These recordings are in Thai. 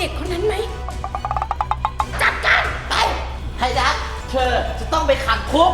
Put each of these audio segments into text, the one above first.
เด็กคนนั้นไหม จัดการไป ไฮดักเธอจะต้องไปขังคุก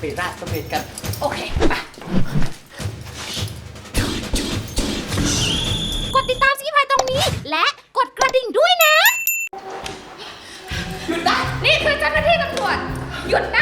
ไปราดสเปนกัน โอเคไปกดติดตามสกิพายตรงนี้ และกดกระดิ่งด้วยนะ หยุดนะ นี่คือเจ้าหน้าที่ตำรวจ หยุดนะ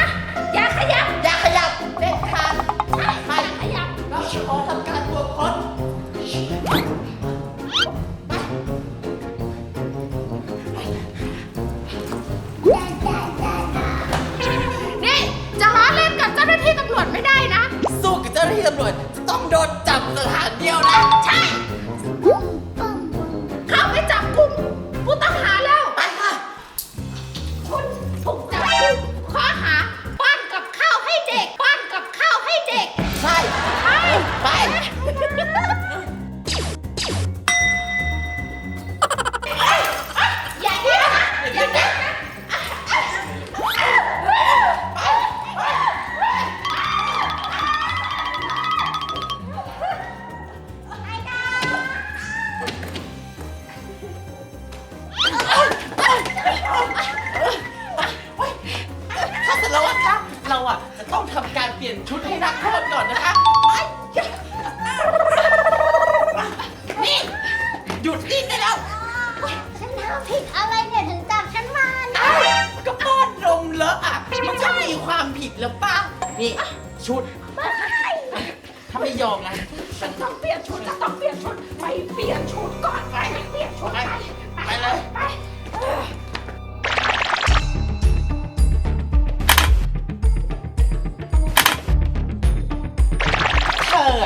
ธอ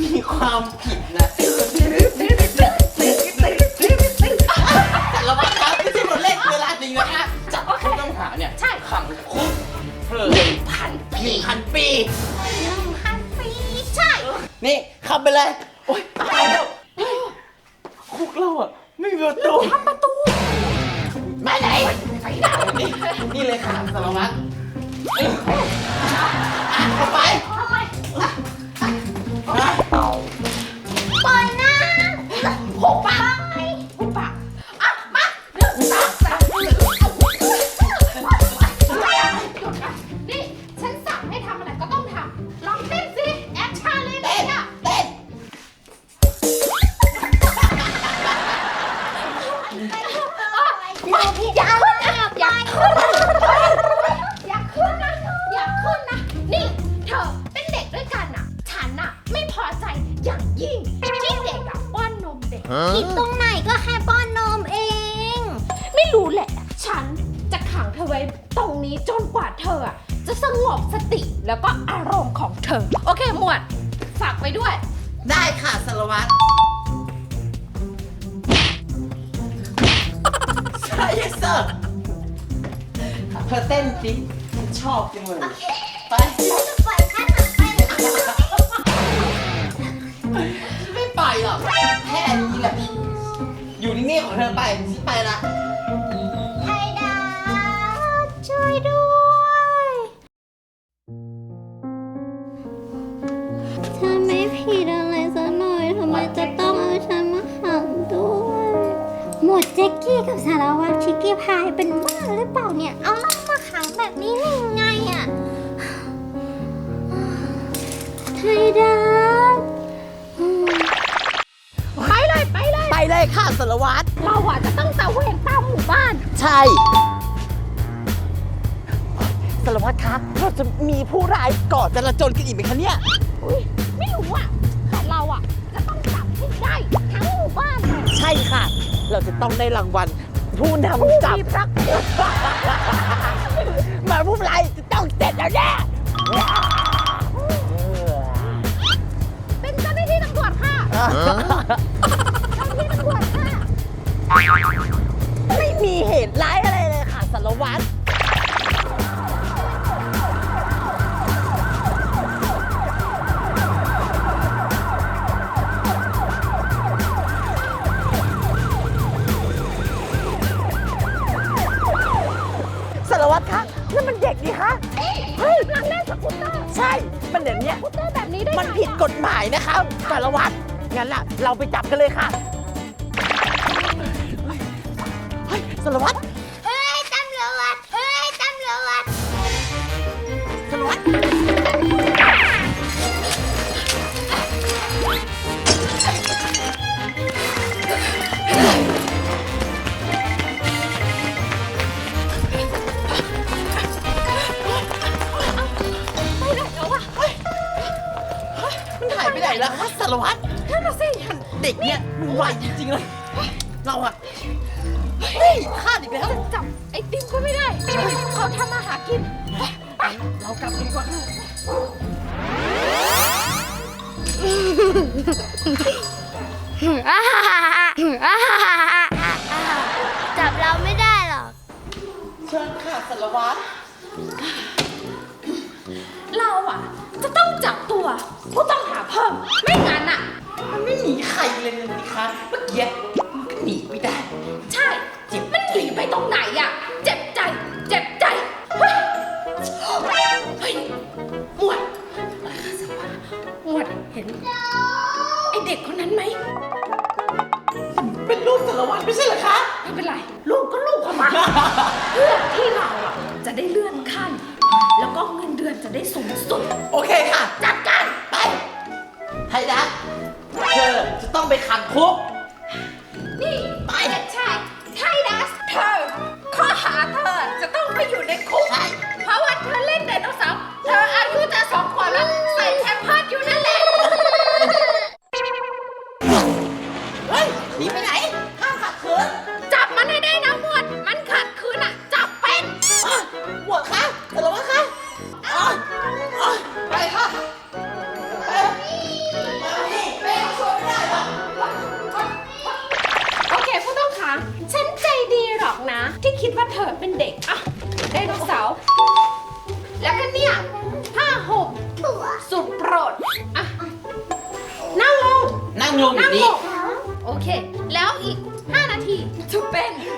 มีความผิดนะสารวัตรครับไม่หมดเล่นเวลาจริงนะฮะจับผู้ต้องหาเนี่ยใช่ ขังคุกเลิพันปีพันปี หนึ่งพันปีใช่ นี่ขับไปเลย โอ๊ยตายแล้วคุกเราอะไม่มีประตูทำประตูมาไหนไปไนี่เลยค่ะสารวัตรเอ้อเข้าไป Ah. จะสงบสติแล้วก็อารมณ์ของเธอ โอเคหมวด ฝากไปด้วย ได้ค่ะสารวัตรใช่เสิร์เธอเต้นสิชอบจังเลยไปอยงไปไม่ไปหรอกแค่นี้แหละอยู่นิ่งๆของเธอไปฉัไปละ จิกกี้กับสารวัตรชิกกี้พายเป็นบ้าหรือเปล่าเนี่ย เอาล่องมาขังแบบนี้ได้ยังไงอะไทยดาไปเลยไปเลย ไปเลยค่ะสารวัตรเราอะจะต้องตะเวนตามหมู่บ้าน ใช่สารวัตรคะเราจะมีผู้ร้ายก่อจราจรกันอีกไหมคะเนี่ยไม่รู้อะแเราอะจะต้องจับให้ได้ทั้งหมู่บ้าน ใช่ค่ะ เราจะต้องได้รางวัลผู้นำจับมีรักมาผู้ร้ายจะต้องเสร็จแล้วแน่เป็นเจ้าหน้าที่ตำรวจค่ะเจ้าหน้าที่ตำรวจค่ะ ไม่มีเหตุร้ายอะไรเลย ใช่ มันเดี๋ยวนี้สกูตเตอร์แบบนี้ได้มันไงผิดอะกฎหมายนะคะสารวัตรงั้นล่ะ เราไปจับกันเลยค่ะ เฮ้ยสารวัตร สารวัตรนั่นน่ะสิเด็กเนี่ยมันไวจริงๆเลย เราอะเฮ้ยพลาดอีกแล้วจับไอ้ติมก็ไม่ได้ เขาทำมาหากิน เรากลับกันดีกว่าจับเราไม่ได้หรอก เชิญค่ะสารวัตร เราอะจะต้องจับตัว ก็ต้องหาเพิ่ม ไม่งั้นอะ มันไม่หนีใครเลยนะคะเมื่อกี้มันก็หนีไม่ได้ ใช่จิบมันหนีไปตรงไหนอะเจ็บใจ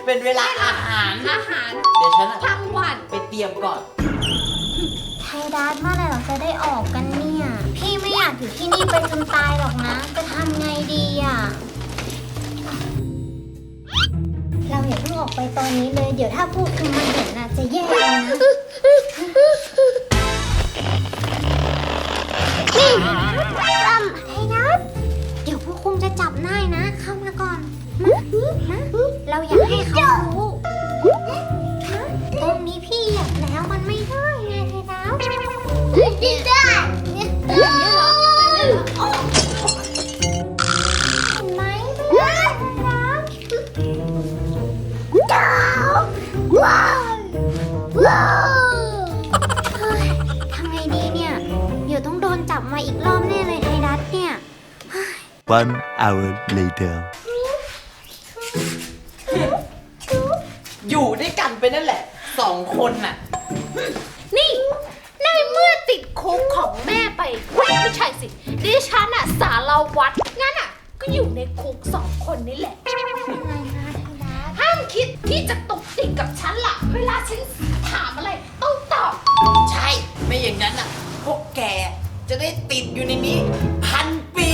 เป็นเป็นเวลาอาหาร อาหารเดี๋ยวฉันอะกลางวันไปเตรียมก่อน ไทยดัสเมื่อไหร่เราจะได้ออกกันเนี่ย พี่ไม่อยากอยู่ที่นี่ไปจนตายหรอกนะ จะทำไงดีอะ เราอย่าเพิ่งออกไปตอนนี้เลย เดี๋ยวถ้าผู้คุมมาเห็นน่ะจะแย่เอานะนี่ทำไทยดัสเดี๋ยวผู้คุมจะจับนายนะ เข้ามาก่อนมามา เราอยากให้เขารู้ตรงนี้พี่เหยียบแล้วมันไม่ได้ไงไทยดัสไม่ได้เนี่ยเหรอเห็นไหมไม่ได้ไทยดัสว้าวว้าวเฮ้ยทำไงดีเนี่ย เดี๋ยวต้องโดนจับมาอีกรอบแน่เลยไทยดัสเนี่ย One hour later. คนน่ะ นี่ในเมื่อติดคุกของแม่ไปเฮ้ยไม่ใช่สิ ดิฉันอะสารวัตรงั้นอะก็อยู่ในคุกสองคนนี่แหละ อะไรนะไทยดัสห้ามคิดที่จะตุกติกกับฉันล่ะ เวลาฉันถามอะไร ต้องตอบ ใช่ ไม่อย่างนั้นน่ะ พวกแกจะได้ติดอยู่ในนี้ พันปี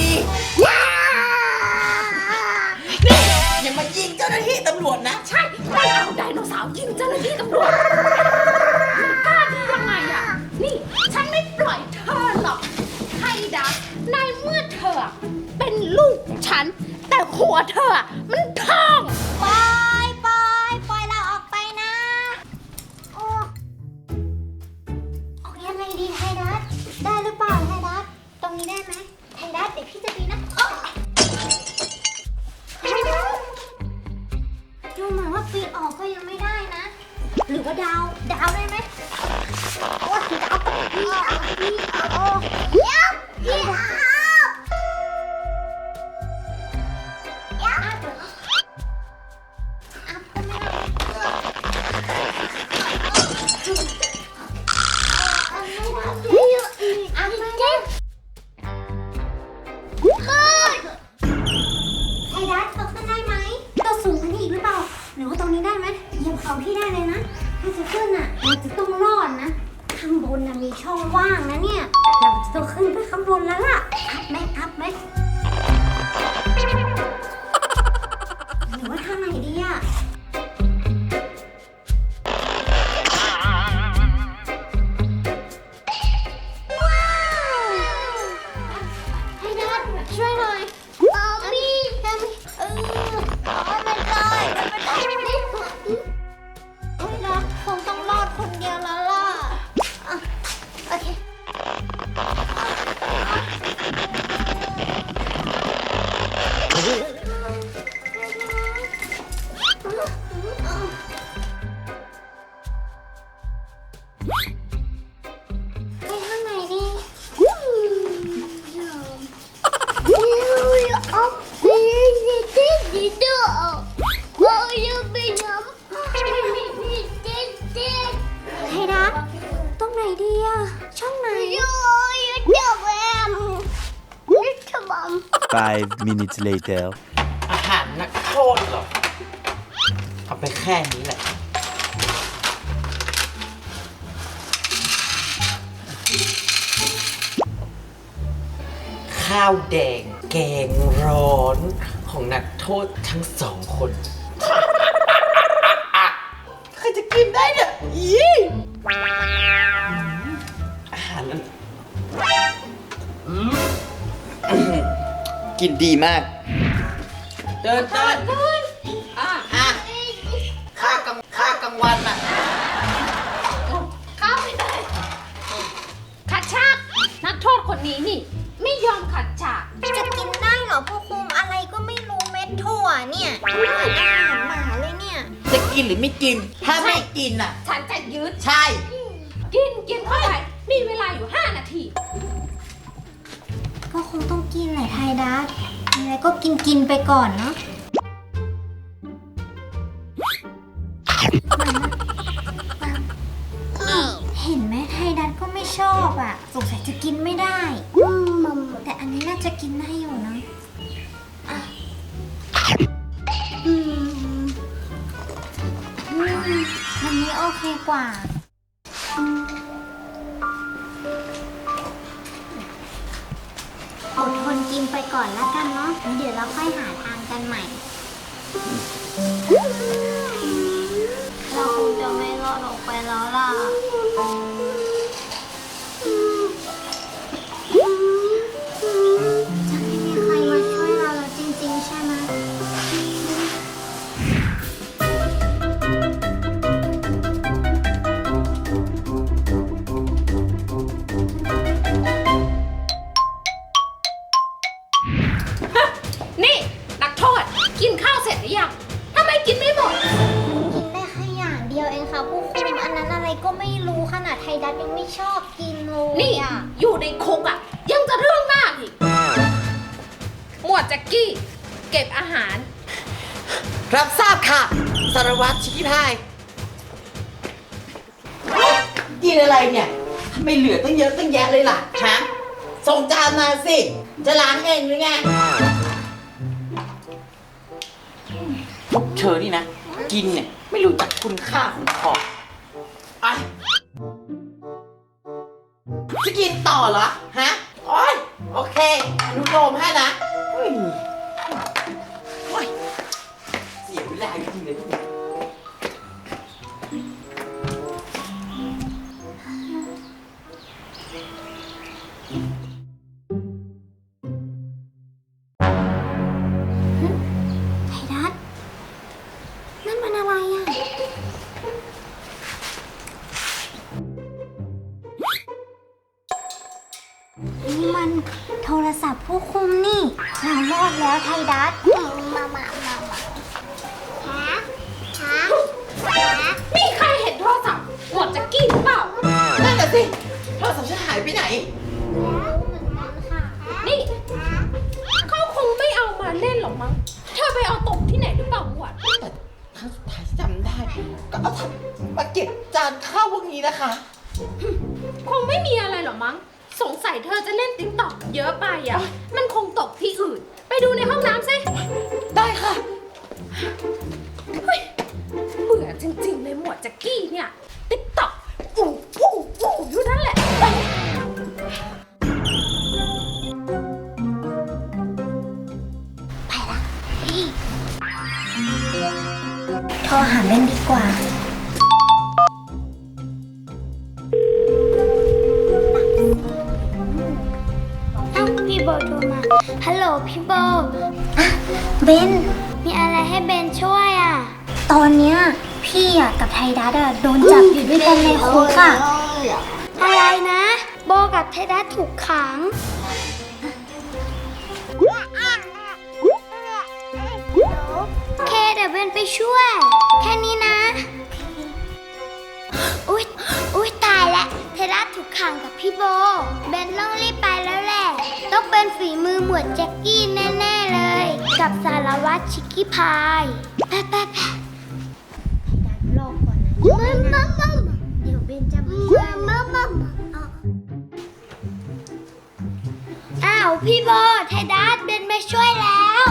นี่อย่ามายิงเจ้าหน้าที่ตำรวจนะ ใช่ไม่เอาไดโนเสาร์ยิงเจ้าหน้าที่ตำรวจ ฉัน แต่หัวเธออะมัน ขึ้นไปข้างบนแล้วล่ะ นดีอะช่องไหน Five minutes later. อาหารนักโทษเหรอ เอาไปแค่นี้แหละ ข้าวแดงแกงร้อนของนักโทษทั้งสองคน กินดีมาก เดินเดินอะอะค่ากลางค่ากลางวันอะเข้าไม่ได้ขัดฉาก นักโทษคนนี้นี่ ไม่ยอมขัดฉาก จะกินได้เหรอผู้คุมอะไรก็ไม่รู้เม็ดถั่วเนี่ยไม่เหมือนอาหารหมาเลยเนี่ย จะกินหรือไม่กิน ถ้าไม่กินอะ ฉันจะยืด ใช่ กินกินเข้าไปมีเวลาอยู่ 5 นาที ก็คงต้องกินแหละไทยดัสอะไรก็กินกินไปก่อนเนาะเห็นไหมไทยดัสก็ไม่ชอบอะ สงสัยจะกินไม่ได้แต่อันนี้น่าจะกินได้อยู่นะอะอืมอืมอันนี้โอเคกว่า แล้วเดี๋ยวเราค่อยหาทางกันใหม่ หาร รับทราบค่ะ สารวัตรชิคกี้พายกินอะไรเนี่ยทำไมเหลือตั้งเยอะตั้งแยะเลยล่ะฮะส่งจานมาสิ จะล้างเองหรือไงพวกเธอนี่นะ กินเนี่ย ไม่รู้จักคุณค่าของของไอะจะกินต่อเหรอ ฮะโอ้ยโอเคอนุโลมให้นะ นี้นะคะ คงไม่มีอะไรหรอกมั้ง สงสัยเธอจะเล่นติ๊กต็อกเยอะไปอะ มันคงตกที่อื่น ไปดูในห้องน้ำสิได้ค่ะ เฮ้ยเบื่อจริงๆเลยหมวดแจ็กกี้เนี่ย ติ๊กต็อกอู้อู้อู้อยู่นั่นแหละ โทรหาเบนดีกว่า พี่โบเบน มีอะไรให้เบนช่วยอะ ตอนเนี้ยพี่อะกับไทดัสอะโดนจับอยู่ด้วยกันในคุกอะ อะไรนะ โบกับไทดัสถูกขัง เคเดี๋ยวเบนไปช่วย แค่นี้นะ อุ๊ย อุ๊ยตายแล้วเทราถูกขังกับพี่โบ เบนต้องรีบไป ต้องเป็นฝีมือหมวดแจ็คกี้แน่ๆเลย กับสารวัตรชิคกี้พายไปไปไปรอก่อนนะมัมมัมมัมเดี๋ยวเบนจะมาช่วยมัมมัมอ้าวพี่โบไทดัสเบนมาช่วยแล้ว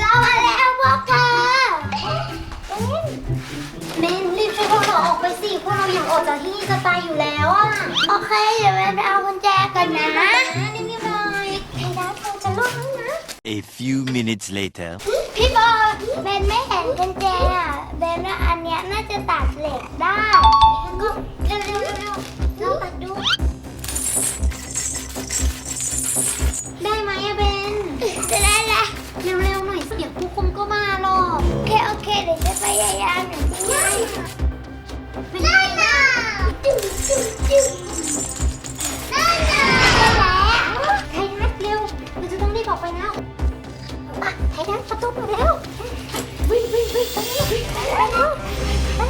เรามาแล้วพวกเธอ เบนรีบช่วยพวกเราออกไปสิพวกเราอยากออกจากที่นี่จะตายอยู่แล้วอะโอเคเดี๋ยวเบนไปเอากุญแจกันนะนี่นี่หน่อยไทดัสเราจะรอดแล้วนะ A few minutes later. พี่บอลเบนไม่เห็นกุญแจอะเบนว่าอันเนี้ยน่าจะตัดเหล็กได้งั้นก็เร็วๆๆๆลองตัดดู เคเดี๋ยวจะพยายาหน่อยจะง่ายนั่นน่ะจุ๊บจุ๊แล้วไเร็วเราจะต้องรีบออกไปแล้วไททัสประตูมาแล้ววิ่งวิ่งวิ่งไปแล้วไปแล้ว